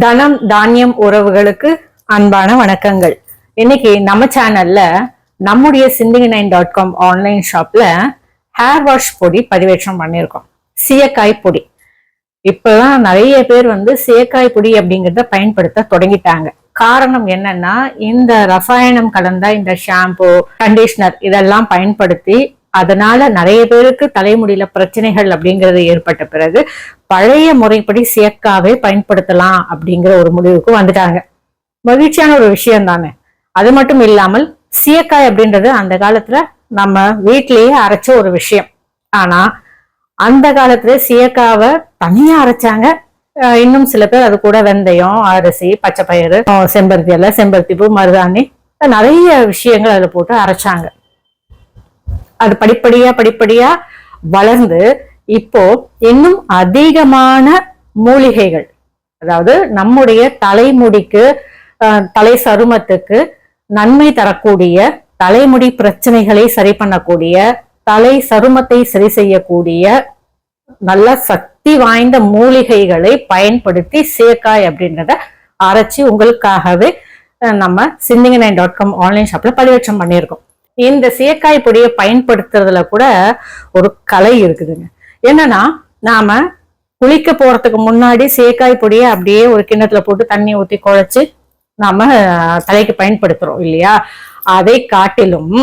தனம் தானியம் உறவுகளுக்கு அன்பான வணக்கங்கள். இன்னைக்கு நம்ம சேனல்ல நம்முடைய சிந்திங் நைன் டாட் காம் ஆன்லைன் ஷாப்ல ஹேர் வாஷ் பொடி பதிவேற்றம் பண்ணியிருக்கோம். சீயக்காய் பொடி. இப்பதான் நிறைய பேர் வந்து சீயக்காய் பொடி அப்படிங்கிறத பயன்படுத்த தொடங்கிட்டாங்க. காரணம் என்னன்னா இந்த ரசாயனம் கலந்த இந்த ஷாம்பு கண்டிஷனர் இதெல்லாம் பயன்படுத்தி அதனால நிறைய பேருக்கு தலைமுடியில பிரச்சனைகள் அப்படிங்கிறது ஏற்பட்ட பிறகு பழைய முறைப்படி சேர்க்காவே பயன்படுத்தலாம் அப்படிங்கிற ஒரு முடிவுக்கு வந்துட்டாங்க. மகிழ்ச்சியான ஒரு விஷயம் தானே. அது மட்டும் இல்லாமல் சீயக்காய் அப்படின்றது அந்த காலத்துல நம்ம வீட்டிலேயே அரைச்ச ஒரு விஷயம். ஆனா அந்த காலத்துல சீயக்காவை தனியா அரைச்சாங்க. அஹ் இன்னும் சில பேர் அது கூட வெந்தயம் அரிசி பச்சை பயிறு செம்பருத்தி எல்லாம் செம்பருத்தி பூ மருதாணி நிறைய விஷயங்கள் அதுல போட்டு அரைச்சாங்க. அது படிப்படியா படிப்படியா வளர்ந்து இப்போ இன்னும் அதிகமான மூலிகைகள். அதாவது நம்முடைய தலைமுடிக்கு தலை சருமத்துக்கு நன்மை தரக்கூடிய தலைமுடி பிரச்சனைகளை சரி பண்ணக்கூடிய தலை சருமத்தை சரி செய்யக்கூடிய நல்ல சக்தி வாய்ந்த மூலிகைகளை பயன்படுத்தி சேக்காய் அப்படின்றத அரைச்சி உங்களுக்காகவே நம்ம சிந்திங்க நைன் டாட் காம் ஆன்லைன் ஷாப்ல பதிவேற்றம் பண்ணியிருக்கோம். இந்த சீக்காய் பொடியை பயன்படுத்துறதுல கூட ஒரு கலை இருக்குதுங்க. என்னன்னா நாம குளிக்க போறதுக்கு முன்னாடி சேக்காய் பொடியை அப்படியே ஒரு கிண்ணத்துல போட்டு தண்ணி ஊத்தி குழைச்சு நாம தலைக்கு பயன்படுத்துறோம் இல்லையா? அதை காட்டிலும்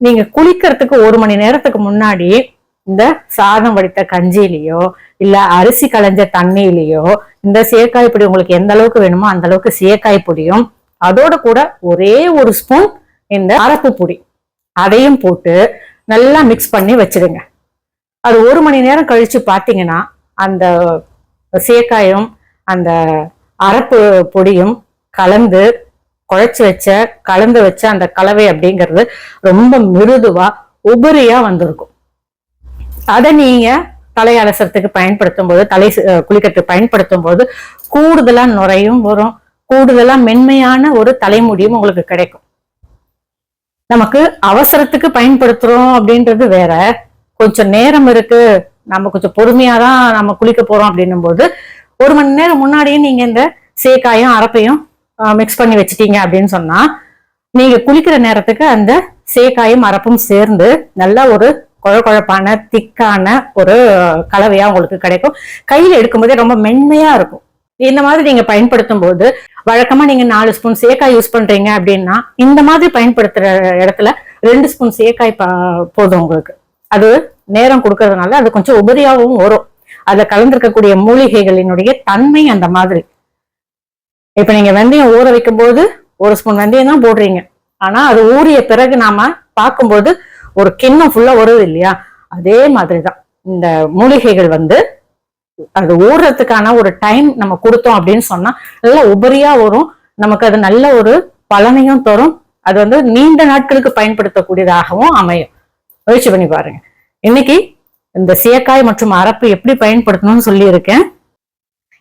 நீங்க குளிக்கிறதுக்கு ஒரு மணி நேரத்துக்கு முன்னாடி இந்த சாதம் வடித்த கஞ்சியிலையோ இல்ல அரிசி களைஞ்ச தண்ணியிலையோ இந்த சேக்காய் பொடி உங்களுக்கு எந்த அளவுக்கு வேணுமோ அந்த அளவுக்கு சேக்காய் பொடியும் அதோட கூட ஒரே ஒரு ஸ்பூன் இந்த அரப்பு பொடி அதையும் போட்டு நல்லா மிக்ஸ் பண்ணி வச்சிடுங்க. அது ஒரு மணி நேரம் கழித்து பார்த்தீங்கன்னா அந்த சேக்காயும் அந்த அரப்பு பொடியும் கலந்து குழைச்சு வச்ச கலந்து வச்ச அந்த கலவை அப்படிங்கிறது ரொம்ப மிருதுவாக உபரியாக வந்திருக்கும். அதை நீங்கள் தலை அலசறதுக்கு பயன்படுத்தும் போது தலை குளிக்கிறதுக்கு பயன்படுத்தும் போது கூடுதலாக நுரையும் வரும். கூடுதலாக மென்மையான ஒரு தலைமுடியும் உங்களுக்கு கிடைக்கும். நமக்கு அவசரத்துக்கு பயன்படுத்துறோம் அப்படின்றது வேற. கொஞ்சம் நேரம் இருக்கு. நம்ம கொஞ்சம் பொறுமையா தான் நம்ம குளிக்க போறோம் அப்படின்னும் போது ஒரு மணி நேரம் முன்னாடியே நீங்க இந்த சேக்காயும் அரப்பையும் மிக்ஸ் பண்ணி வச்சிட்டீங்க அப்படின்னு சொன்னா நீங்க குளிக்கிற நேரத்துக்கு அந்த சேக்காயும் அரப்பும் சேர்ந்து நல்ல ஒரு குழ குழப்பான திக்கான ஒரு கலவையா உங்களுக்கு கிடைக்கும். கையில எடுக்கும்போதே ரொம்ப மென்மையா இருக்கும். இந்த மாதிரி நீங்க பயன்படுத்தும் போது வழக்கமா நீங்க நாலு ஸ்பூன் சேக்காய் யூஸ் பண்றீங்க அப்படின்னா இந்த மாதிரி பயன்படுத்துற இடத்துல ரெண்டு ஸ்பூன் சேக்காய் போதும் உங்களுக்கு. அது நேரம் கொடுக்கறதுனால அது கொஞ்சம் உபரியாகவும் வரும். அதுல கலந்திருக்கக்கூடிய மூலிகைகளினுடைய தன்மை அந்த மாதிரி. இப்ப நீங்க வெந்தயம் ஊற வைக்கும் போது ஒரு ஸ்பூன் வெந்தயம் தான் போடுறீங்க. ஆனா அது ஊறிய பிறகு நாம பார்க்கும்போது ஒரு கிண்ணம் ஃபுல்லா வருது இல்லையா? அதே மாதிரிதான். இந்த மூலிகைகள் வந்து அது ஓடுறதுக்கான ஒரு டைம் நம்ம கொடுத்தோம் அப்படின்னு சொன்னா நல்லா உபரியா வரும். நமக்கு அது நல்ல ஒரு பலனையும் தரும். அது வந்து நீண்ட நாட்களுக்கு பயன்படுத்தக்கூடியதாகவும் அமையும். முயற்சி பண்ணி பாருங்க. இன்னைக்கு இந்த சேக்காய் மற்றும் அரப்பு எப்படி பயன்படுத்தணும்னு சொல்லியிருக்கேன்.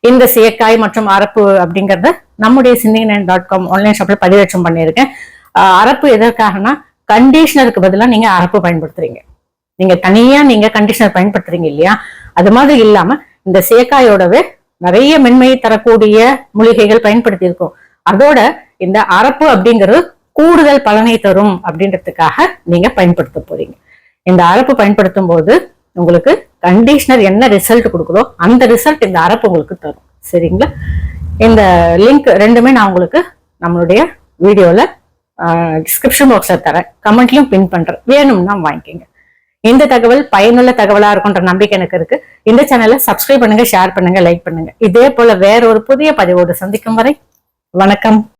இந்த சேக்காய் மற்றும் அரப்பு அப்படிங்கறத நம்முடைய சிந்திங் டாட் காம் ஆன்லைன் ஷாப்ல பதிவேற்றம் பண்ணியிருக்கேன். அரப்பு எதற்காகனா கண்டிஷனருக்கு பதிலாக நீங்க அரப்பு பயன்படுத்துறீங்க. நீங்க தனியா நீங்க கண்டிஷனர் பயன்படுத்துறீங்க இல்லையா? அது மாதிரி இல்லாம இந்த சேக்காயோடவே நிறைய மென்மையை தரக்கூடிய மூலிகைகள் பயன்படுத்தி இருக்கோம் அதோட இந்த அரப்பு அப்படிங்கிறது கூடுதல் பலனை தரும் அப்படின்றதுக்காக நீங்க பயன்படுத்த போறீங்க. இந்த அரப்பு பயன்படுத்தும் போது உங்களுக்கு கண்டிஷனர் என்ன ரிசல்ட் கொடுக்குதோ அந்த ரிசல்ட் இந்த அரப்பு உங்களுக்கு தரும். சரிங்களா? இந்த லிங்க் ரெண்டுமே நான் உங்களுக்கு நம்மளுடைய வீடியோல டிஸ்கிரிப்ஷன் பாக்ஸ்ல தரேன். கமெண்ட்லயும் பின் பண்றேன். வேணும்னா வாங்கிக்கோங்க. இந்த தகவல் பயனுள்ள தகவலா இருக்குன்ற நம்பிக்கை எனக்கு இருக்கு. இந்த சேனலை சப்ஸ்கிரைப் பண்ணுங்க ஷேர் பண்ணுங்க லைக் பண்ணுங்க. இதே போல வேற ஒரு புதிய பதிவோடு சந்திக்கும் வரை வணக்கம்.